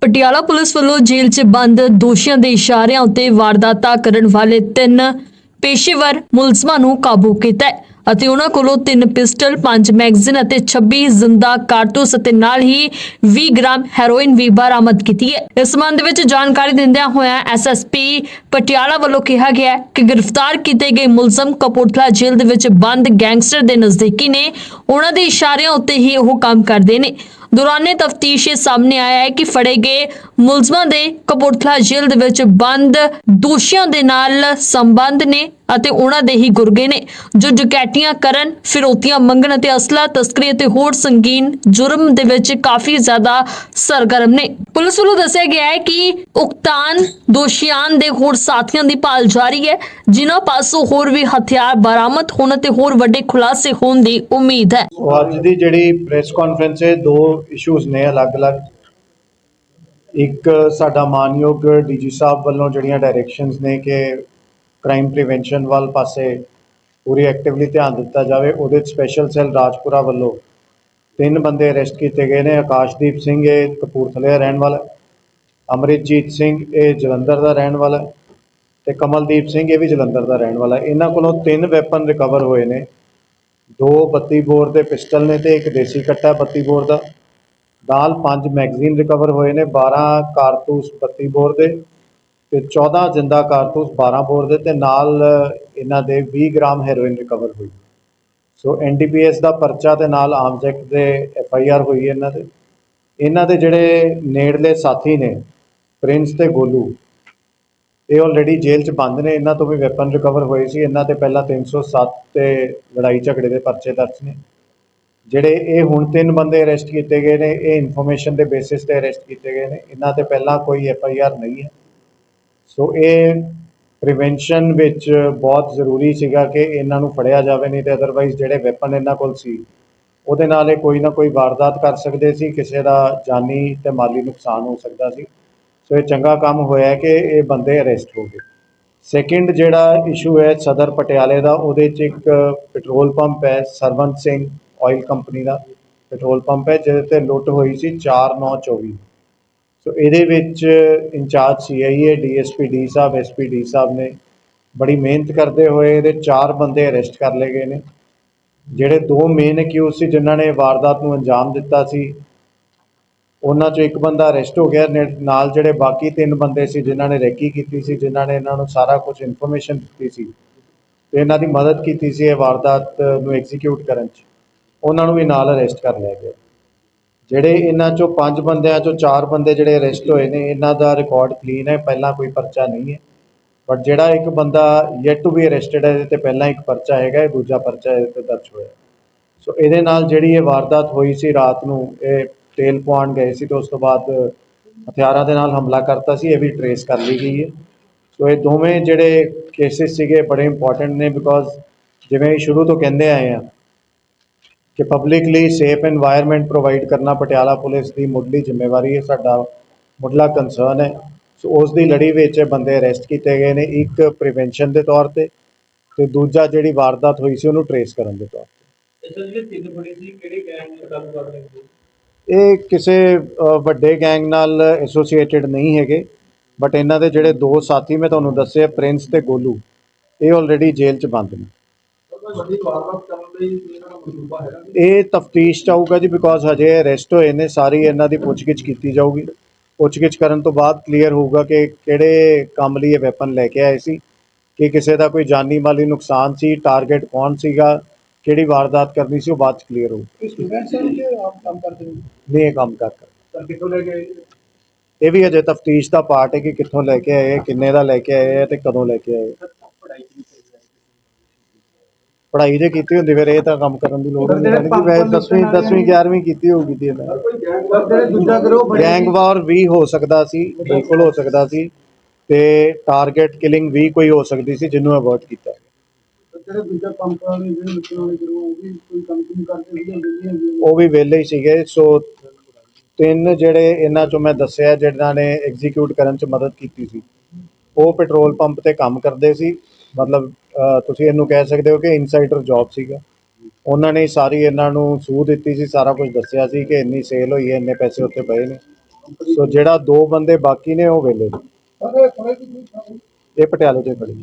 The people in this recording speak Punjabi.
ਪਟਿਆਲਾ ਪੁਲਿਸ ਵੱਲੋਂ ਜੇਲ੍ਹ 'ਚ ਬੰਦ ਦੋਸ਼ੀਆਂ ਦੇ ਇਸ਼ਾਰਿਆਂ ਉੱਤੇ ਵਾਰਦਾਤਾਂ ਕਰਨ ਵਾਲੇ ਤਿੰਨ ਪੇਸ਼ੇਵਰ ਮੁਲਜ਼ਮਾਂ ਨੂੰ ਕਾਬੂ ਕੀਤਾ ਹੈ ਅਤੇ ਉਹਨਾਂ ਕੋਲੋਂ ਤਿੰਨ ਪਿਸਟਲ, ਪੰਜ ਮੈਗਜ਼ੀਨ ਅਤੇ 26 ਜ਼ਿੰਦਾ ਕਾਰਤੂਸ ਅਤੇ ਨਾਲ ਹੀ 20 ਗ੍ਰਾਮ ਹੈਰੋਇਨ ਵੀ ਬਰਾਮਦ ਕੀਤੀ ਹੈ। ਇਸ ਸੰਬੰਧ ਵਿੱਚ ਜਾਣਕਾਰੀ ਦਿੰਦਿਆਂ ਹੋਇਆਂ ਐਸਐਸਪੀ ਪਟਿਆਲਾ ਵੱਲੋਂ ਕਿਹਾ ਗਿਆ ਕਿ ਗ੍ਰਿਫਤਾਰ ਕੀਤੇ ਗਏ ਮੁਲਜ਼ਮ ਕਪੂਰਥਲਾ ਜੇਲ੍ਹ ਦੇ ਵਿੱਚ ਬੰਦ ਗੈਂਗਸਟਰ ਦੇ ਨਜ਼ਦੀਕੀ ਨੇ। ਉਹਨਾਂ ਦੇ ਇਸ਼ਾਰਿਆਂ ਉੱਤੇ ਹੀ ਉਹ ਕੰਮ ਕਰਦੇ ਨੇ। ਦੌਰਾਨੇ ਤਫਤੀਸ਼ ਸਾਹਮਣੇ ਆਇਆ ਹੈ ਕਿ ਫੜੇ ਗਏ ਮੁਲਜ਼ਮਾਂ ਦੇ ਕਪੂਰਥਲਾ ਜੇਲ੍ਹ ਦੇ ਵਿੱਚ ਬੰਦ ਦੋਸ਼ੀਆਂ ਦੇ ਨਾਲ ਸੰਬੰਧ ਨੇ ਅਤੇ ਉਹਨਾਂ ਦੇ ਹੀ ਗੁਰਗੇ ਨੇ। ਜੋ ਡਕੈਤੀਆਂ ਕਰਨ, ਫਿਰੌਤੀਆਂ, ਮੰਗਣ ਅਤੇ ਅਸਲਾ, ਤਸਕਰੀ ਅਤੇ ਹੋਰ ਸੰਗੀਨ ਜੁਰਮ ਦੇ ਵਿੱਚ ਕਾਫੀ ਜ਼ਿਆਦਾ ਸਰਗਰਮ ਨੇ। ਪੁਲਿਸ ਵੱਲੋਂ ਦੱਸਿਆ ਗਿਆ ਹੈ ਕਿ ਉਕਤਾਨ ਦੋਸ਼ੀਆਂ ਦੇ ਹੋਰ ਸਾਥੀਆਂ ਦੀ ਭਾਲ ਜਾਰੀ ਹੈ, ਜਿਨ੍ਹਾਂ ਪਾਸੋਂ ਹੋਰ ਵੀ ਹਥਿਆਰ ਬਰਾਮਦ ਹੋਣ ਅਤੇ ਹੋਰ ਵੱਡੇ ਖੁਲਾਸੇ ਹੋਣ ਦੀ ਉਮੀਦ ਹੈ। ਅੱਜ ਦੀ ਜਿਹੜੀ ਪ੍ਰੈਸ ਕਾਨਫਰੰਸ ਹੈ, ਦੋ ਇਸ਼ੂਜ਼ ਨੇ ਅਲੱਗ-ਅਲੱਗ। ਇੱਕ ਸਾਡਾ ਮਾਨਯੋਗ ਡੀਜੀ ਸਾਹਿਬ ਵੱਲੋਂ ਜਿਹੜੀਆਂ ਡਾਇਰੈਕਸ਼ਨਸ ਨੇ ਕਿ ਕ੍ਰਾਈਮ ਪ੍ਰੀਵੈਂਸ਼ਨ ਵੱਲ ਪਾਸੇ ਪੂਰੀ ਐਕਟਿਵਲੀ ਧਿਆਨ ਦਿੱਤਾ ਜਾਵੇ, ਉਹਦੇ ਵਿੱਚ ਸਪੈਸ਼ਲ ਸੈੱਲ ਰਾਜਪੁਰਾ ਵੱਲੋਂ ਤਿੰਨ ਬੰਦੇ ਅਰੈਸਟ ਕੀਤੇ ਗਏ ਨੇ, ਆਕਾਸ਼ਦੀਪ ਸਿੰਘ, ਇਹ ਕਪੂਰਥਲੇ ਦਾ ਰਹਿਣ ਵਾਲਾ ਅਮਰਿਤਜੀਤ ਸਿੰਘ, ਇਹ ਜਲੰਧਰ ਦਾ ਰਹਿਣ ਵਾਲਾ ਤੇ ਕਮਲਦੀਪ ਸਿੰਘ, ਇਹ ਵੀ ਜਲੰਧਰ ਦਾ ਰਹਿਣ ਵਾਲਾ ਇਹਨਾਂ ਕੋਲੋਂ ਤਿੰਨ ਵੈਪਨ ਰਿਕਵਰ ਹੋਏ ਨੇ। ਦੋ 32 ਬੋਰ ਦੇ ਪਿਸਟਲ ਨੇ ਤੇ ਇੱਕ ਦੇਸੀ ਕੱਟਾ 32 ਬੋਰ ਦਾ। ਨਾਲ ਪੰਜ ਮੈਗਜ਼ੀਨ ਰਿਕਵਰ ਹੋਏ ਨੇ 12 ਕਾਰਤੂਸ 32 ਬੋਰ ਦੇ ਤੇ 14 ਜਿੰਦਾ ਕਾਰਤੂਸ 12 ਬੋਰ ਦੇ ਤੇ ਨਾਲ ਇਹਨਾਂ ਦੇ 20 ਗ੍ਰਾਮ ਹੈਰੋਇਨ ਰਿਕਵਰ ਹੋਈ। ਸੋ ਐਨਡੀਪੀਐਸ ਦਾ ਪਰਚਾ ਤੇ ਨਾਲ ਆਰਮਸ ਐਕਟ ਦੇ ਐਫਆਈਆਰ ਹੋਈ ਇਹਨਾਂ ਦੇ। ਇਹਨਾਂ ਦੇ ਜਿਹੜੇ ਨੇੜਲੇ ਸਾਥੀ ਨੇ ਪ੍ਰਿੰਸ ਤੇ ਗੋਲੂ ਇਹ ਆਲਰੇਡੀ ਜੇਲ੍ਹ 'ਚ ਬੰਦ ਨੇ, ਇਹਨਾਂ ਤੋਂ ਵੀ ਵੈਪਨ ਰਿਕਵਰ ਹੋਏ ਸੀ। ਇਹਨਾਂ ਤੇ ਪਹਿਲਾਂ 307 ਤੇ ਲੜਾਈ ਝਗੜੇ ਦੇ ਪਰਚੇ ਦਰਜ ਨੇ। ਜਿਹੜੇ ਇਹ ਹੁਣ ਤਿੰਨ ਬੰਦੇ ਅਰੈਸਟ ਕੀਤੇ ਗਏ ਨੇ, ਇਹ ਇਨਫੋਰਮੇਸ਼ਨ ਦੇ ਬੇਸਿਸ ਤੇ ਅਰੈਸਟ ਕੀਤੇ ਗਏ ਨੇ। ਇਹਨਾਂ ਤੇ ਪਹਿਲਾਂ ਕੋਈ ਐਫ ਆਈ ਆਰ ਨਹੀਂ ਹੈ। ਸੋ ਇਹ ਪ੍ਰੀਵੈਂਸ਼ਨ ਵਿੱਚ ਬਹੁਤ ਜ਼ਰੂਰੀ ਸੀਗਾ ਕਿ ਇਹਨਾਂ ਨੂੰ ਫੜਿਆ ਜਾਵੇ, ਨਹੀਂ ਤੇ ਅਦਰਵਾਈਜ਼ ਜਿਹੜੇ ਵੈਪਨ ਇਹਨਾਂ ਕੋਲ ਸੀ, ਉਹਦੇ ਨਾਲ ਇਹ ਕੋਈ ਨਾ ਕੋਈ ਵਾਰਦਾਤ ਕਰ ਸਕਦੇ ਸੀ, ਕਿਸੇ ਦਾ ਜਾਨੀ ਤੇ ਮਾਲੀ ਨੁਕਸਾਨ ਹੋ ਸਕਦਾ ਸੀ। ਸੋ ਇਹ ਚੰਗਾ ਕੰਮ ਹੋਇਆ ਕਿ ਇਹ ਬੰਦੇ ਅਰੈਸਟ ਹੋ ਗਏ। ਸੈਕਿੰਡ ਜਿਹੜਾ ਇਸ਼ੂ ਹੈ ਸਦਰ ਪਟਿਆਲੇ ਦਾ, ਉਹਦੇ 'ਚ ਇੱਕ ਪੈਟਰੋਲ ਪੰਪ ਹੈ, ਸਰਵੰਤ ਸਿੰਘ। ਆਇਲ ਕੰਪਨੀ ਦਾ ਪੈਟਰੋਲ ਪੰਪ ਹੈ, ਜਿਹਦੇ ਤੇ ਲੁੱਟ ਹੋਈ ਸੀ 4924 ਸੋ ਇਹਦੇ ਵਿੱਚ in charge CIA DSP D sahib SP D sahib ਨੇ ਬੜੀ ਮਿਹਨਤ ਕਰਦੇ ਹੋਏ ਇਹਦੇ ਚਾਰ ਬੰਦੇ ਅਰੈਸਟ ਕਰ ਲਏ ਗਏ ਨੇ। ਜਿਹੜੇ ਦੋ ਮੇਨ ਅਕਿਊਜ਼ ਸੀ, ਜਿਨ੍ਹਾਂ ਨੇ ਵਾਰਦਾਤ ਨੂੰ ਅੰਜਾਮ ਦਿੱਤਾ ਸੀ, ਉਹਨਾਂ ਚੋਂ ਇੱਕ ਬੰਦਾ ਅਰੈਸਟ ਹੋ ਗਿਆ, ਨੇ- ਨਾਲ ਜਿਹੜੇ ਬਾਕੀ ਤਿੰਨ ਬੰਦੇ ਸੀ, ਜਿਨ੍ਹਾਂ ਨੇ ਰੈਕੀ ਕੀਤੀ ਸੀ, ਜਿਨ੍ਹਾਂ ਨੇ ਇਹਨਾਂ ਨੂੰ ਸਾਰਾ ਕੁਝ ਇਨਫੋਰਮੇਸ਼ਨ ਦਿੱਤੀ ਸੀ, ਤੇ ਇਹਨਾਂ ਦੀ ਮਦਦ ਕੀਤੀ ਸੀ ਇਹ ਵਾਰਦਾਤ ਨੂੰ ਐਗਜ਼ੀਕਿਊਟ ਕਰਨ 'ਚ। ਉਹਨਾਂ ਨੂੰ ਵੀ ਨਾਲ ਅਰੈਸਟ ਕਰ ਲਿਆ ਗਿਆ। ਜਿਹੜੇ ਇਹਨਾਂ ਚੋਂ ਪੰਜ ਬੰਦਿਆਂ ਚੋਂ ਚਾਰ ਬੰਦੇ ਜਿਹੜੇ ਅਰੈਸਟ ਹੋਏ ਨੇ, ਇਹਨਾਂ ਦਾ ਰਿਕਾਰਡ ਕਲੀਨ ਹੈ, ਪਹਿਲਾਂ ਕੋਈ ਪਰਚਾ ਨਹੀਂ ਹੈ। ਬਟ ਜਿਹੜਾ ਇੱਕ ਬੰਦਾ ਯੈਟ ਟੂ ਬੀ ਅਰੈਸਟਡ ਹੈ, ਇਹਦੇ ਤੇ ਪਹਿਲਾਂ ਇੱਕ ਪਰਚਾ ਹੈਗਾ ਇਹ ਦੂਜਾ ਪਰਚਾ ਇਹਦੇ ਤੇ ਦਰਜ ਹੋਇਆ। ਸੋ ਇਹਦੇ ਨਾਲ ਜਿਹੜੀ ਇਹ ਵਾਰਦਾਤ ਹੋਈ ਸੀ ਰਾਤ ਨੂੰ, ਇਹ ਤੇਲ ਪਵਾਉਣ ਗਏ ਸੀ ਤੇ ਉਸ ਤੋਂ ਬਾਅਦ ਹਥਿਆਰਾਂ ਦੇ ਨਾਲ ਹਮਲਾ ਕਰਤਾ ਸੀ, ਇਹ ਵੀ ਟਰੇਸ ਕਰ ਲਈ ਗਈ ਹੈ। ਸੋ ਇਹ ਦੋਵੇਂ ਜਿਹੜੇ ਕੇਸਿਸ ਸੀਗੇ ਬੜੇ ਇੰਪੋਰਟੈਂਟ ਨੇ ਬਿਕੋਜ਼ ਜਿਵੇਂ ਸ਼ੁਰੂ ਤੋਂ ਕਹਿੰਦੇ ਆਏ ਆ ਕਿ ਪਬਲਿਕ ਲਈ ਸੇਫ এনवायरमेंट ਪ੍ਰੋਵਾਈਡ ਕਰਨਾ ਪਟਿਆਲਾ ਪੁਲਿਸ ਦੀ ਮੁੱਢਲੀ ਜ਼ਿੰਮੇਵਾਰੀ ਹੈ ਸਾਡਾ ਮੁੱਢਲਾ ਕੰਸਰਨ ਹੈ। ਸੋ ਉਸ ਦੀ ਲੜੀ ਵਿੱਚ ਬੰਦੇ ਅਰੈਸਟ ਕੀਤੇ ਗਏ ਨੇ ਇੱਕ ਪ੍ਰੀਵੈਂਸ਼ਨ ਦੇ ਤੌਰ ਤੇ ਤੇ ਦੂਜਾ ਜਿਹੜੀ ਵਾਰਦਾਤ ਹੋਈ ਸੀ ਉਹਨੂੰ ਟਰੇਸ ਕਰਨ ਦੇ ਤੌਰ ਤੇ। ਇਹ ਕਿਸੇ ਵੱਡੇ ਗੈਂਗ ਨਾਲ ਐਸੋਸੀਏਟਿਡ ਨਹੀਂ ਹੈਗੇ ਬਟ ਇਹਨਾਂ ਦੇ ਜਿਹੜੇ ਦੋ ਸਾਥੀ ਮੈਂ ਤੁਹਾਨੂੰ ਦੱਸਿਆ ਪ੍ਰਿੰਸ ਤੇ ਗੋਲੂ ਇਹ ਆਲਰੇਡੀ ਜੇਲ੍ਹ 'ਚ ਬੰਦ ਨੇ। ਵੱਡੀ ਵਾਰਦਾਤ ਕਰਨ ਲਈ ਇਹਨਾਂ ਦਾ ਮਨਸੂਬਾ ਹੈਗਾ ਇਹ ਤਫਤੀਸ਼ ਚਾਹੂਗਾ ਜੀ ਬਿਕੋਜ਼ ਹਜੇ ਅਰੈਸਟ ਹੋਏ ਨੇ ਸਾਰੀ ਇਹਨਾਂ ਦੀ ਪੁੱਛਗਿੱਛ ਕੀਤੀ ਜਾਊਗੀ ਪੁੱਛਗਿੱਛ ਕਰਨ ਤੋਂ ਬਾਅਦ ਕਲੀਅਰ ਹੋਊਗਾ ਕਿ ਕਿਹੜੇ ਕੰਮ ਲਈ ਇਹ ਵੈਪਨ ਲੈ ਕੇ ਆਏ ਸੀ ਕਿ ਕਿਸੇ ਦਾ ਕੋਈ ਜਾਨੀ ਮਾਲੀ ਨੁਕਸਾਨ ਸੀ ਟਾਰਗੇਟ ਕੌਣ ਸੀਗਾ ਕਿਹੜੀ ਵਾਰਦਾਤ ਕਰਨੀ ਸੀ ਉਹ ਬਾਅਦ ਚ ਕਲੀਅਰ ਹੋਊ ਇਸ ਸਟੂਡੈਂਟ ਸਨ ਕਿ ਆਪ ਕੰਮ ਕਰਦੇ ਹੋ ਨਹੀਂ ਇਹ ਕੰਮ ਕਰ ਕਰ ਤਾਂ ਕਿੱਥੋਂ ਲੈ ਕੇ ਆਏ ਜੀ? ਇਹ ਵੀ ਹਜੇ ਤਫਤੀਸ਼ ਦਾ ਪਾਰਟ ਹੈ ਕਿ ਕਿੱਥੋਂ ਲੈ ਕੇ ਆਏ ਹੈ, ਕਿੰਨੇ ਦਾ ਲੈ ਕੇ ਆਏ ਹੈ ਤੇ ਕਦੋਂ ਲੈ ਕੇ ਆਏ। ਪੜ੍ਹਾਈ ਕੀਤੀ ਪੜ੍ਹਾਈ ਜੇ ਕੀਤੀ ਹੁੰਦੀ ਫਿਰ ਇਹ ਤਾਂ ਕੰਮ ਕਰਨ ਦੀ ਲੋੜ ਨਹੀਂ ਵੈਸੇ ਪੰਜ 10ਵੀਂ 10ਵੀਂ 11ਵੀਂ ਕੀਤੀ ਹੋਊਗੀ ਦੀ ਇਹਨਾਂ ਗੈਂਗ ਵਾਰ ਵੀ ਹੋ ਸਕਦਾ ਸੀ ਬਿਲਕੁਲ ਹੋ ਸਕਦਾ ਸੀ ਤੇ ਟਾਰਗੇਟ ਕਿਲਿੰਗ ਵੀ ਕੋਈ ਹੋ ਸਕਦੀ ਸੀ ਜਿਹਨੂੰ ਅਵੋਇਡ ਕੀਤਾ। ਵਾਲੇ ਵਾਲੇ ਉਹ ਵੀ ਕੋਈ ਕੰਮ ਨਹੀਂ ਕਰਦੇ ਸੀ ਬਿਜ਼ੀ ਹੁੰਦੇ ਉਹ ਵੀ ਵਿਹਲੇ ਹੀ ਸੀਗੇ ਸੋ ਤਿੰਨ ਜਿਹੜੇ ਇਹਨਾਂ ਚੋਂ ਮੈਂ ਦੱਸਿਆ ਜਿਹਨਾਂ ਨੇ ਐਗਜ਼ੀਕਿਊਟ ਕਰਨ ਚ ਮਦਦ ਕੀਤੀ ਸੀ। ਉਹ ਪੈਟਰੋਲ ਪੰਪ ਤੇ ਕੰਮ ਕਰਦੇ ਸੀ ਮਤਲਬ ਤੁਸੀਂ ਇਹਨੂੰ ਕਹਿ ਸਕਦੇ ਹੋ ਕਿ ਇਨਸਾਈਡਰ ਜੌਬ ਸੀਗਾ। ਉਹਨਾਂ ਨੇ ਸਾਰੀ ਇਹਨਾਂ ਨੂੰ ਸੂਹ ਦਿੱਤੀ ਸੀ, ਸਾਰਾ ਕੁਝ ਦੱਸਿਆ ਸੀ ਕਿ ਇੰਨੀ ਸੇਲ ਹੋਈ ਹੈ, ਇੰਨੇ ਪੈਸੇ ਉੱਤੇ ਪਏ ਨੇ। ਸੋ ਜਿਹੜਾ ਦੋ ਬੰਦੇ ਬਾਕੀ ਨੇ ਉਹ ਵੇਲੇ ਸਰ ਇਹ ਪਟਿਆਲੇ ਦੀ ਕੋਈ